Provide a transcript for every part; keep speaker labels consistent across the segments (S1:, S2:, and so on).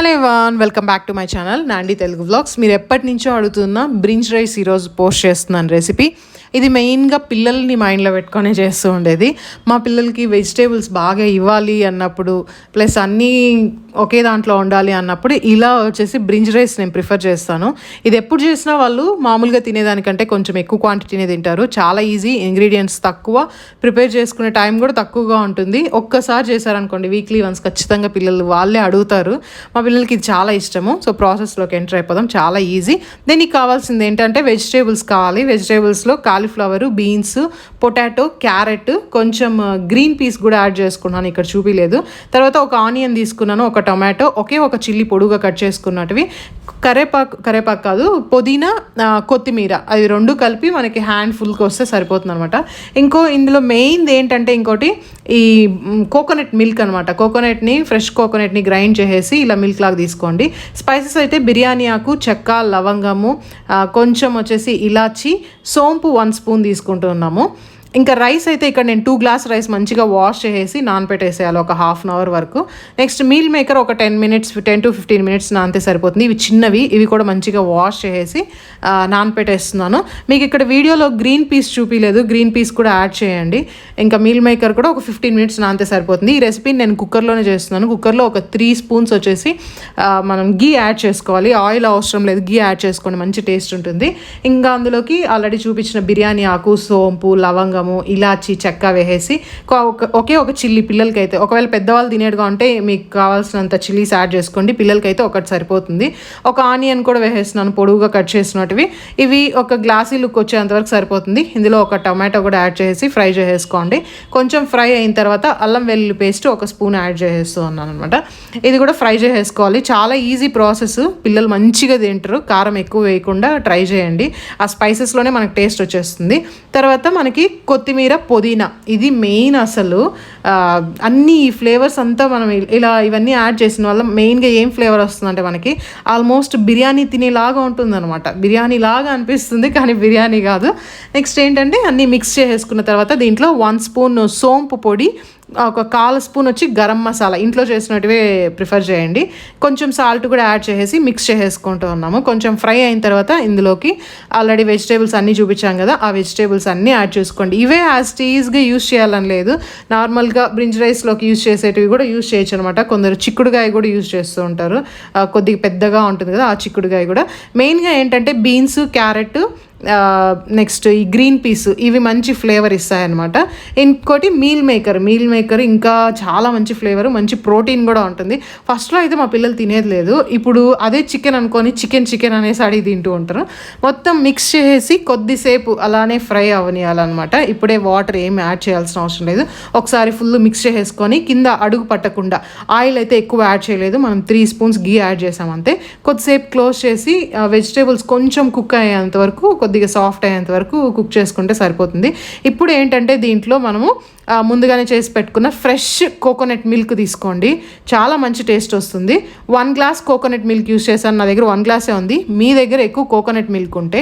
S1: Hello van welcome back to my channel Nandi Telugu vlogs. మీరు ఎప్పటి నుంచో అడుగుతున్న బ్రింజ్ రైస్ ఈరోజు పోస్ట్ చేస్తున్నాను రెసిపీ. ఇది మెయిన్గా పిల్లల్ని మైండ్లో పెట్టుకొని చేస్తూ ఉండేది. మా పిల్లలకి వెజిటేబుల్స్ బాగా ఇవ్వాలి అన్నప్పుడు ప్లస్ అన్నీ ఒకే దాంట్లో ఉండాలి అన్నప్పుడు ఇలా వచ్చేసి బ్రింజ్ రైస్ నేను ప్రిఫర్ చేస్తాను. ఇది ఎప్పుడు చేసినా వాళ్ళు మామూలుగా తినేదానికంటే కొంచెం ఎక్కువ క్వాంటిటీనే తింటారు. చాలా ఈజీ ఇంగ్రీడియంట్స్ తక్కువ ప్రిపేర్ చేసుకునే టైం కూడా తక్కువగా ఉంటుంది. ఒక్కసారి చేశారనుకోండి వీక్లీ వన్స్ ఖచ్చితంగా పిల్లలు వాళ్ళే అడుగుతారు. మా పిల్లలకి ఇది చాలా ఇష్టము. సో ప్రాసెస్లోకి ఎంటర్ అయిపోదాం. చాలా ఈజీ. దీనికి కావాల్సింది ఏంటంటే వెజిటేబుల్స్ కావాలి. వెజిటేబుల్స్లో కాలీఫ్లవరు బీన్స్ పొటాటో క్యారెట్ కొంచెం గ్రీన్ పీస్ కూడా యాడ్ చేసుకున్నాను. ఇక్కడ చూపిలేదు. తర్వాత ఒక ఆనియన్ తీసుకున్నాను ఒక టొమాటో ఒకే ఒక చిల్లీ పొడుగా కట్ చేసుకున్నటివి కరేపాకు కరేపాకు కాదు పుదీనా కొత్తిమీర. అవి రెండు కలిపి మనకి హ్యాండ్ ఫుల్కి వస్తే సరిపోతుంది అనమాట ఇంకో ఇందులో మెయిన్ ఏంటంటే ఇంకోటి ఈ కోకోనట్ మిల్క్ అనమాట కోకోనట్ని ఫ్రెష్ కోకోనట్ని గ్రైండ్ చేసేసి ఇలా మిల్క్ లాగా తీసుకోండి. స్పైసెస్ అయితే బిర్యానీ ఆకు చెక్క లవంగము కొంచెం వచ్చేసి ఇలాచి సోంపు వన్ స్పూన్ తీసుకుంటున్నాము ఇంకా రైస్ అయితే ఇక్కడ నేను టూ గ్లాస్ రైస్ మంచిగా వాష్ చేసేసి నానపెట్టేసేయాలి ఒక హాఫ్ అన్ అవర్ వరకు. నెక్స్ట్ మీల్ మేకర్ ఒక ten minutes ten to fifteen minutes నానితే సరిపోతుంది. ఇవి చిన్నవి ఇవి కూడా మంచిగా వాష్ చేసేసి నానపెట్టేస్తున్నాను. మీకు ఇక్కడ వీడియోలో గ్రీన్ పీస్ చూపించలేదు గ్రీన్ పీస్ కూడా యాడ్ చేయండి. ఇంకా మీల్ మేకర్ కూడా ఒక ఫిఫ్టీన్ మినిట్స్ నానితే సరిపోతుంది. ఈ రెసిపీని నేను కుక్కర్లోనే చేస్తున్నాను. కుక్కర్లో ఒక త్రీ స్పూన్స్ వచ్చేసి మనం గీ యాడ్ చేసుకోవాలి. ఆయిల్ అవసరం లేదు గీ యాడ్ చేసుకోండి మంచి టేస్ట్ ఉంటుంది. ఇంకా అందులోకి ఆల్రెడీ చూపించిన బిర్యానీ ఆకు సోంపు లవంగము ఇలాచి చెక్క వేసేసి ఒక- ఒకే ఒక చిల్లీ పిల్లలకైతే ఒకవేళ పెద్దవాళ్ళు తినేట్టుగా ఉంటే మీకు కావాల్సినంత చిల్లీస్ యాడ్ చేసుకోండి. పిల్లలకైతే ఒకటి సరిపోతుంది. ఒక ఆనియన్ కూడా వేసేస్తున్నాను పొడుగుగా కట్ చేసినట్టువి ఇవి ఒక గ్లాసీ లుక్ వచ్చేంతవరకు సరిపోతుంది. ఇందులో ఒక టమాటో కూడా యాడ్ చేసి ఫ్రై చేసేసుకోండి. కొంచెం ఫ్రై అయిన తర్వాత అల్లం వెల్లుల్లి పేస్ట్ ఒక స్పూన్ యాడ్ చేసేస్తూ ఉన్నాను అనమాట ఇది కూడా ఫ్రై చేసేసుకోవాలి. చాలా ఈజీ ప్రాసెస్. పిల్లలు మంచిగా తింటారు. కారం ఎక్కువ వేయకుండా ట్రై చేయండి. ఆ స్పైసెస్లోనే మనకి టేస్ట్ వచ్చేస్తుంది. తర్వాత మనకి కొత్తిమీర పుదీనా. ఇది మెయిన్ అసలు. అన్నీ అన్ని ఫ్లేవర్స్ అంతా మనం ఇలా ఇవన్నీ యాడ్ చేసిన వల్ల మెయిన్గా ఏం ఫ్లేవర్ వస్తుందంటే మనకి ఆల్మోస్ట్ బిర్యానీ తినేలాగా ఉంటుందన్నమాట. బిర్యానీ లాగా అనిపిస్తుంది కానీ బిర్యానీ కాదు. నెక్స్ట్ ఏంటంటే అన్నీ మిక్స్ చేసేసుకున్న తర్వాత దీంట్లో వన్ స్పూన్ సోంపు పొడి ఒక కాల్ స్పూన్ వచ్చి గరం మసాలా. ఇంట్లో చేసినట్టువే ప్రిఫర్ చేయండి. కొంచెం సాల్ట్ కూడా యాడ్ చేసేసి మిక్స్ చేసేసుకుంటూ ఉన్నాము. కొంచెం ఫ్రై అయిన తర్వాత ఇందులోకి ఆల్రెడీ వెజిటేబుల్స్ అన్నీ చూపించాం కదా ఆ వెజిటేబుల్స్ అన్నీ యాడ్ చేసుకోండి. ఇవే యాజ్ టీజ్గా యూస్ చేయాలని లేదు. నార్మల్గా బ్రింజ్ రైస్లోకి యూస్ చేసేటివి కూడా యూస్ చేయొచ్చు అనమాట కొందరు చిక్కుడుగాయ కూడా యూస్ చేస్తూ ఉంటారు. కొద్దిగా పెద్దగా ఉంటుంది కదా ఆ చిక్కుడుగాయ కూడా. మెయిన్గా ఏంటంటే బీన్స్ క్యారెట్ నెక్స్ట్ ఈ గ్రీన్ పీస్ ఇవి మంచి ఫ్లేవర్ ఇస్తాయన్నమాట. ఇంకోటి మీల్ మేకర్ మీల్ మేకర్ ఇంకా చాలా మంచి ఫ్లేవర్ మంచి ప్రోటీన్ కూడా ఉంటుంది. ఫస్ట్లో అయితే మా పిల్లలు తినేది లేదు. ఇప్పుడు అదే చికెన్ అనుకొని చికెన్ చికెన్ అనేసి అడిగి తింటూ ఉంటారు. మొత్తం మిక్స్ చేసి కొద్దిసేపు అలానే ఫ్రై అవనియాలన్నమాట. ఇప్పుడే వాటర్ ఏం యాడ్ చేయాల్సిన అవసరం లేదు. ఒకసారి ఫుల్ మిక్స్ చేసేసుకొని కింద అడుగు పట్టకుండా ఆయిల్ అయితే ఎక్కువ యాడ్ చేయలేదు. మనం త్రీ స్పూన్స్ గీ యాడ్ చేసాం అంతే. కొద్దిసేపు క్లోజ్ చేసి వెజిటేబుల్స్ కొంచెం కుక్ అయ్యేంత వరకు కొద్దిగా సాఫ్ట్ అయ్యేంత వరకు కుక్ చేసుకుంటే సరిపోతుంది. ఇప్పుడు ఏంటంటే దీంట్లో మనము ముందుగానే చేసి పెట్టుకున్న ఫ్రెష్ కోకోనట్ మిల్క్ తీసుకోండి. చాలా మంచి టేస్ట్ వస్తుంది. One glass coconut milk use చేశాను. నా దగ్గర వన్ గ్లాసే ఉంది. మీ దగ్గర ఎక్కువ కోకోనట్ మిల్క్ ఉంటే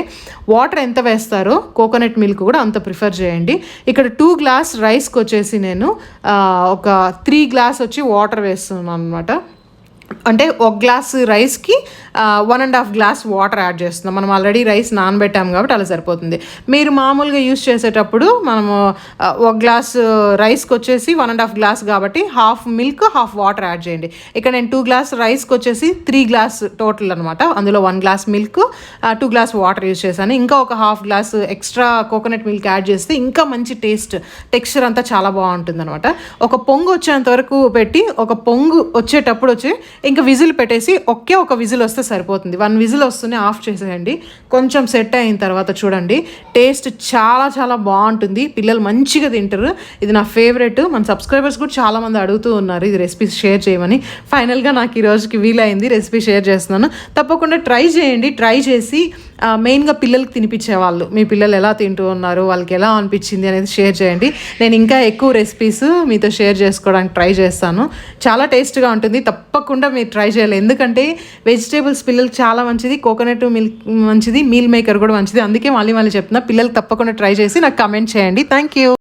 S1: వాటర్ ఎంత వేస్తారో కోకోనట్ మిల్క్ కూడా అంత ప్రిఫర్ చేయండి. ఇక్కడ టూ గ్లాస్ రైస్కి వచ్చేసి నేను ఒక త్రీ గ్లాస్ వచ్చి వాటర్ వేస్తున్నాను అనమాట అంటే ఒక గ్లాస్ రైస్కి one and half glass water add చేస్తున్నాం. మనం ఆల్రెడీ రైస్ నానబెట్టాము కాబట్టి అలా సరిపోతుంది. మీరు మామూలుగా యూస్ చేసేటప్పుడు మనము ఒక గ్లాస్ రైస్కి వచ్చేసి వన్ అండ్ హాఫ్ గ్లాస్ కాబట్టి half milk half water add చేయండి. ఇక్కడ నేను టూ గ్లాస్ రైస్కి వచ్చేసి త్రీ గ్లాస్ టోటల్ అనమాట అందులో one glass milk two glass water use చేశాను. ఇంకా ఒక half glass extra coconut milk add చేస్తే ఇంకా మంచి టేస్ట్ టెక్స్చర్ అంతా చాలా బాగుంటుంది అనమాట ఒక పొంగు వచ్చేంత వరకు పెట్టి ఒక పొంగు వచ్చేటప్పుడు వచ్చి ఇంకా విజిల్ పెట్టేసి ఒకే ఒక విజిల్ వస్తే సరిపోతుంది. వన్ విజిల్ వస్తూనే ఆఫ్ చేసేయండి. కొంచెం సెట్ అయిన తర్వాత చూడండి. టేస్ట్ చాలా చాలా బాగుంటుంది. పిల్లలు మంచిగా తింటారు. ఇది నా ఫేవరెట్. మన సబ్స్క్రైబర్స్ కూడా చాలామంది అడుగుతూ ఉన్నారు ఇది రెసిపీస్ షేర్ చేయమని. ఫైనల్గా నాకు ఈ రోజుకి వీలైంది రెసిపీ షేర్ చేస్తున్నాను. తప్పకుండా ట్రై చేయండి. ట్రై చేసి మెయిన్గా పిల్లలకి తినిపించే వాళ్ళు మీ పిల్లలు ఎలా తింటూ ఉన్నారు వాళ్ళకి ఎలా అనిపించింది అనేది షేర్ చేయండి. నేను ఇంకా ఎక్కువ రెసిపీస్ మీతో షేర్ చేసుకోవడానికి ట్రై చేస్తాను. చాలా టేస్ట్గా ఉంటుంది. తప్పకుండా మీరు ట్రై చేయాలి. ఎందుకంటే వెజిటేబుల్స్ పిల్లలకి చాలా మంచిది కోకోనట్ మిల్క్ మంచిది మీల్ మేకర్ కూడా మంచిది. అందుకే మళ్ళీ మళ్ళీ చెప్తున్నా పిల్లలకి తప్పకుండా ట్రై చేసి నాకు కమెంట్ చేయండి. Thank you